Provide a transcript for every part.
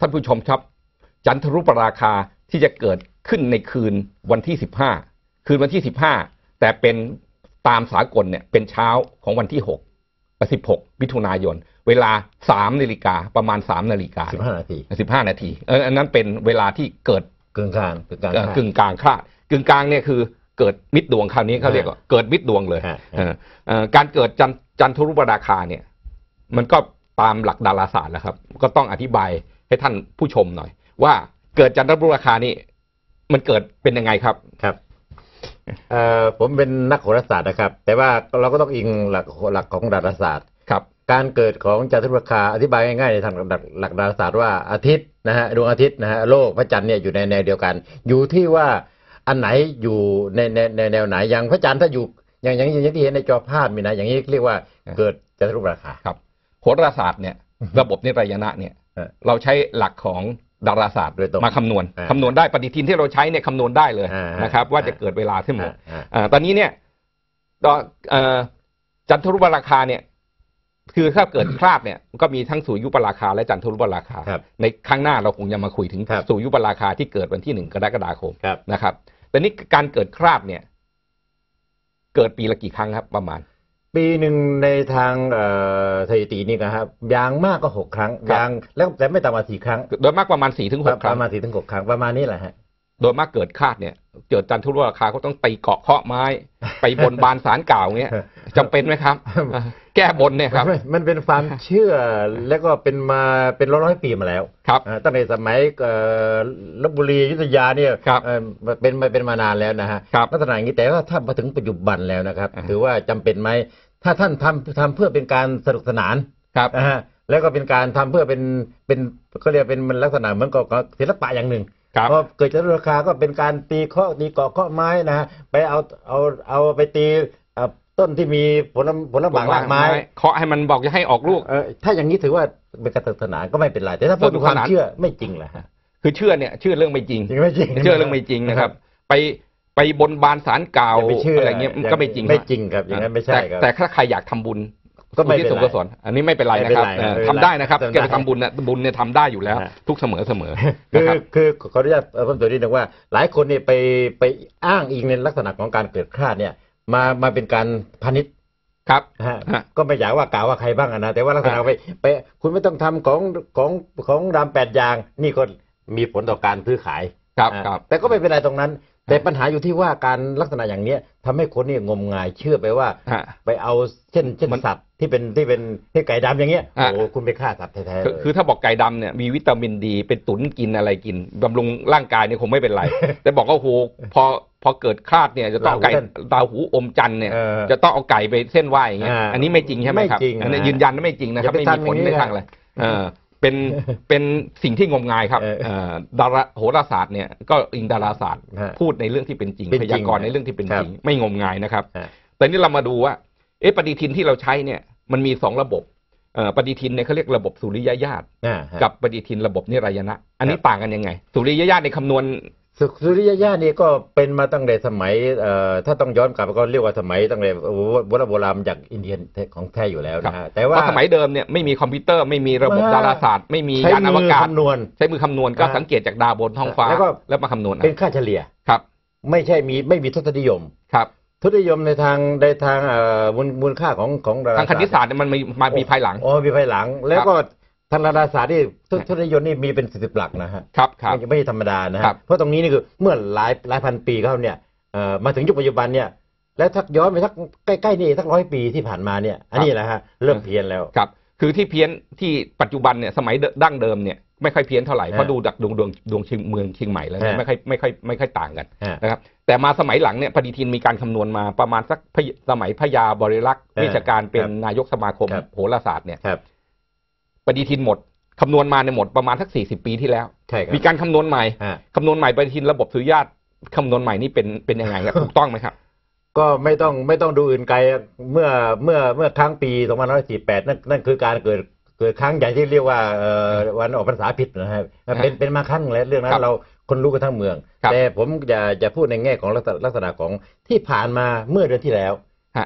ท่านผู้ชมครับ จันทรุปราคาที่จะเกิดขึ้นในคืนวันที่ 15 คืนวันที่ 15 แต่เป็นตามสากลเนี่ยเป็นเช้าของวันที่6 16มิถุนายน เวลา 3 นาฬิกาประมาณ 3 นาฬิกาสิบห้านาที 15 นาทีเอออันนั้นเป็นเวลาที่เกิดกึ่งกลางกึ่งกลางเอ่อกึ่งกลางคลาดกึ่งกลางเนี่ยคือเกิดมิดดวงคราวนี้เขาเรียกว่าเกิดมิดดวงเลยฮะเออเอ่อการเกิดจันจันทรุปราคาเนี่ย มันก็ตามหลักดาราศาสตร์แล้วครับ ก็ต้องอธิบาย ให้ท่านผู้ชมหน่อย ว่าเกิดจันทรุปราคานี่มันเกิดเป็นยังไงครับครับเอ่อผมเป็นนักโหราศาสตร์นะครับ แต่ว่าเราก็ต้องอิงหลักหลักของดาราศาสตร์ครับการเกิดของจันทรุปราคาอธิบายง่ายๆในทางหลักหลักดาราศาสตร์ว่าอาทิตย์นะฮะดวงอาทิตย์นะฮะโลกพระจันทร์เนี่ยอยู่ในแนวเดียวกัน อยู่ที่ว่าอันไหนอยู่ในในในแนวไหนอย่างพระจันทร์ถ้าอยู่อย่างอย่างอย่างที่เห็นในจอภาพมีนะอย่างนี้เรียกว่าเกิดจันทรุปราคาครับโหราศาสตร์เนี่ย ระบบนิรายณะเนี่ยเออเราใช้หลักของดาราศาสตร์โดยตรงมาคำนวณอ่าคำนวณได้ปฏิทินที่เราใช้เนี่ยคำนวณได้เลยอ่านะครับว่าอ่าจะเกิดเวลาขึ้นหมดอ่าอ่าตอนนี้เนี่ยดอกเอ่อจันทรุปราคาเนี่ยคือถ้าเกิดคราบเนี่ยก็มีทั้งสุริยุปราคาและจันทรุปราคาครับในครั้งหน้าเราคงจะมาคุยถึงครับสุริยุปราคาที่เกิดวันที่หนึ่งกรกฎาคมครับนะครับแต่นี่การเกิดคราบเนี่ย เกิดปีละกี่ครั้งครับประมาณ ปีหนึ่งในทางเอ่อสถิตินี่นะครับอยางมากก็หกครั้งครับ อยางแล้วแต่ไม่ต่ำกว่าสี่ครั้งโดยมากประมาณสี่ถึงหกคปรั้ง ระมาณสี่ถึงหกครั้งประมาณนี้แหละฮะ โดยมากเกิดคาดเนี่ยเกิดจันทรุปราคาเขาต้องตีเกาะเคาะไม้ ไปบนบานสารกล่าวเงี้ยจำเป็นไหมครับอ่าแก้บนเนี่ยครับมันมันเป็นความเชื่อแล้วก็เป็นมาเป็นร้อยร้อยๆปีมาแล้วครับอ่าตั้งแต่สมัยเอ่อลบบุรีอยุธยาเนี่ยครับเอ่อเป็นมาเป็นมานานแล้วนะฮะครับลักษณะอย่างนี้แต่ว่าถ้ามาถึงปัจจุบันแล้วนะครับอ่าถือว่าจำเป็นไหมถ้าท่านทำทำเพื่อเป็นการสนุกสนานครับนะฮะแล้วก็เป็นการทำเพื่อเป็นเป็นก็เรียกเป็นมันลักษณะเหมือนกับกับศิลปะอย่างหนึ่ง ครับพอเกิดจากราคาก็เป็นการตีเคาะตีเกาะเคาะไม้นะฮะไปเอาเอาเอาไปตีเอ่อต้นที่มีผลผลบางรากไม้เคาะให้มันบอกจะให้ออกลูกเออถ้าอย่างนี้ถือว่าเป็นการสนุกสนานก็ไม่เป็นไรแต่ถ้าพูดถึงความสนุกสนานเชื่อไม่จริงแหละฮะคือเชื่อเนี่ยเชื่อเรื่องไม่จริงจริงไม่จริงเชื่อเรื่องไม่จริงนะครับ ไปไปบนบานสารกล่าวอย่าไปเชื่ออะไรเงี้ยมันก็ไม่จริงไม่ฮะจริงครับอย่างนั้นไม่ใช่แต่ครับแต่ถ้าใครอยากทำบุญ ก็ไม่เป็นไรอุทิศส่วนกุศลอันนี้ไม่เป็นไรนะครับไม่เป็นไรเออไม่เป็นไรทำได้นะครับทำได้แกไปทำบุญเนี่ยบุญเนี่ยทำได้อยู่แล้วฮะทุกเสมอเสมอคืนะอครับคือขออนุญาตเอ่อเพิ่มเติมนิดนึงว่า หลายคนเนี่ยไปไปอ้างอิงในลักษณะของการเกิดคลาดเนี่ย มามาเป็นการพาณิชย์ครับนะฮะฮะก็ไม่อยากว่ากล่าวว่าใครบ้างอะนะแต่ว่าลักษณะไปไปคุณไม่ต้องทำของของของรามแปดอย่าง นี่ก็มีผลต่อการซื้อขายครับอ่าครับแต่ก็ไม่เป็นไรตรงนั้นแต่ปัญหาอยู่ที่ว่าการลักษณะอย่างเนี้ยทำให้คนนี่งมงายเชื่อไปว่าฮะไปเอาเช่นเช่นมันสัตว์ที่เป็นที่เป็นที่ไก่ดำอย่างเงี้ยอะโอ้โหคุณไปฆ่าสัตว์แท้ๆคือเลยคือถ้าบอกไก่ดำเนี่ยมีวิตามินดีเป็นตุ๋นกินอะไรกินบำรุงร่างกายเนี่ยคงไม่เป็นไร แต่บอกว่าโอ้โหพอพอเกิดคลาดเนี่ยจะต้องเอาไก่ราหูเส้นดาวหูอมจันทร์เนี่ยเออจะต้องเอาไก่ไปเส้นไหวอย่างเงี้ยอ่าอันนี้ไม่จริงใช่ไหมครับไม่จริงอันนี้นะยืนยันว่าไม่จริงนะครับอย่าไม่ไปมีผลทำอย่างนี้ในทางอะไร เออเป็นเป็นสิ่งที่งมงายครับเออเอ่อดาราโหราศาสตร์เนี่ยก็อิงดาราศาสตร์ฮะพูดในเรื่องที่เป็นจริงเป็นพจริงยากรณ์ในเรื่องที่เป็นครับจริง ไม่งมงายนะครับฮะแต่นี่เรามาดูว่าเอ๊ะปฏิทินที่เราใช้เนี่ยมันมีสองระบบเอ่อปฏิทินเนี่ยเขาเรียกระบบสุริยญาตอ่าฮะกับปฏิทินระบบนิรายณะอันนี้ครับต่างกันยังไง สุริยญาตในคำนวณ สุสุริยญาณนี่ก็เป็นมาตั้งแต่สมัยเอ่อถ้าต้องย้อนกลับไปก็เรียกว่าสมัยตั้งแต่โบราณโบราณจากอินเดียของแท้อยู่แล้วนะฮะแต่เพว่าราะสมัยเดิมเนี่ยไม่มีคอมพิวเตอร์ไม่มีระบบมาดาราศาสตร์ไม่มีใช้ยานอวมือกาศคำนวณใช้มือคำนวณก็อ่าสังเกตจากดาวบนท้องฟ้าแล้วก็แล้วมาคำนวณเอาเป็นค่าเฉลี่ยครับ ไม่ใช่มีไม่มีทศนิยมครับทศนิยมในทางในทางเอ่อมูลมูลค่าของของดาราทางคณิตศาสตร์เนี่ยมันมีมามีภายหลังอ๋อมีภายหลัง แล้วก็ ทางดาราศาสตร์นี่ทศทศนิยมนี่มีเป็นสิบหลักนะฮะครับครับ ไม่ไม่ใช่ธรรมดานะครัฮะบเพราะตรงนี้นี่คือเมื่อหลายหลายพันปีเขาเนี่ยเอ่อมาถึงยุคปัจจุบันเนี่ย แล้วถ้าย้อนไปสักใกล้ๆนี่สักร้อยปีที่ผ่านมาเนี่ย อันนี้แหละฮะเริ่มเพี้ยนแล้ว ครับ คือที่เพี้ยนที่ปัจจุบันเนี่ยสมัยเดิดั้งเดิมเนี่ยไม่ค่อยเพี้ยนเท่าไหร่ฮะเพราะดูจากดวงดวงดวงเชียงเมืองเชียงใหม่แล้วเนี่ยฮะ ไม่ค่อยไม่ค่อยไม่ค่อยต่างกันฮะ นะครับ แต่มาสมัยหลังเนี่ยปฏิทินมีการคำนวณมาประมาณสักพยสมัยพญาบริลักษ์ฮะวิชาการเป็นครับนายกสมาคมครับ โหราศาสตร์เนี่ย ครับ ปฏิทินหมดคำนวณมาในยหมดประมาณสักสี่สิบปีที่แล้ว ใช่ครับ มีการคำนวณใหม่ฮะคำนวณใหม่ปฏิทินระบบสุริยะคำนวณใหม่นี่เป็นเป็นยังไงครับ ถูกต้องไหมครับ ก็ไม่ต้องไม่ต้องดูอื่นไกลเมื่อเมื่อเมื่อครั้งปี2548 นั่นนั่นคือการเกิดเกิดครั้งใหญ่ที่เรียกว่าเอ่อวันออกพรรษาผิดนะครับเป็นเป็นมาครั้งแล้วเรื่องนั้ครันบเราคนรู้กันทั้งเมือง ครับแต่ผมจะจะพูดในแง่ของลักษณะลักษณะของที่ผ่านมาเมื่อเดือนที่แล้วฮะ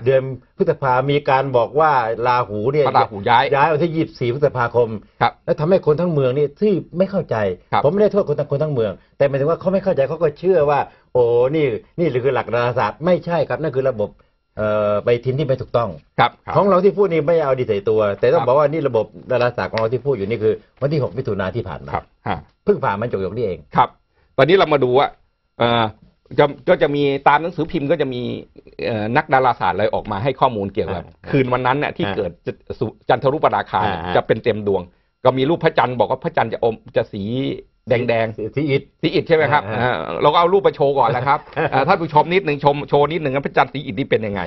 เดือนพฤษภามีการบอกว่าราหูเนี่ยพระราหูย้ายย้ายวันที่ยี่สี่พฤษภาคมครับแล้วทำให้คนทั้งเมืองนี่ที่ไม่เข้าใจครับผมไม่ได้โทษคนทั้งคนทั้งเมือง แต่หมายถึงว่าเขาไม่เข้าใจเขาก็เชื่อว่า โอ้นี่นี่คือหลักดาราศาสตร์ไม่ใช่ครับนั่นคือระบบเอ่อไปทินที่ไม่ถูกต้องครับของเราที่พูดนี่ไม่เอาดีใส่ตัว แต่ต้อคงรับบอกว่านี่ระบบดาราศาสตร์ของเราที่พูดอยู่นี่คือ วันที่ 6 มิถุนาที่ผ่านมาครับฮะเพิ่งผ่านมันจบๆนี่เองครับ ตอนนี้เรามาดูว่าเอ่อ จะก็จะมีตามหนังสือพิมพ์ก็จะมีเอ่อนักดาราศาสตร์อะไรออกมาให้ข้อมูลเกี่ยวกับอ่าคืนวันนั้นเนี่ยที่อ่าเกิดจะสุจันทรุปราคาเนี่ยอ่าจะเป็นเต็มดวง ก็มีรูปพระจันทร์บอกว่าพระจันทร์จะอมจะสีแดงแดงสีอิฐๆสีอิฐใช่ไหมครับอ่าอ่าเราก็เอารูปไปโชว์ก่อนนะครับอ่าท่านผู้ชมนิดหนึ่งชมโชว์นิดหนึ่งว่าพระจันทร์สีอิฐนี่เป็นยังไง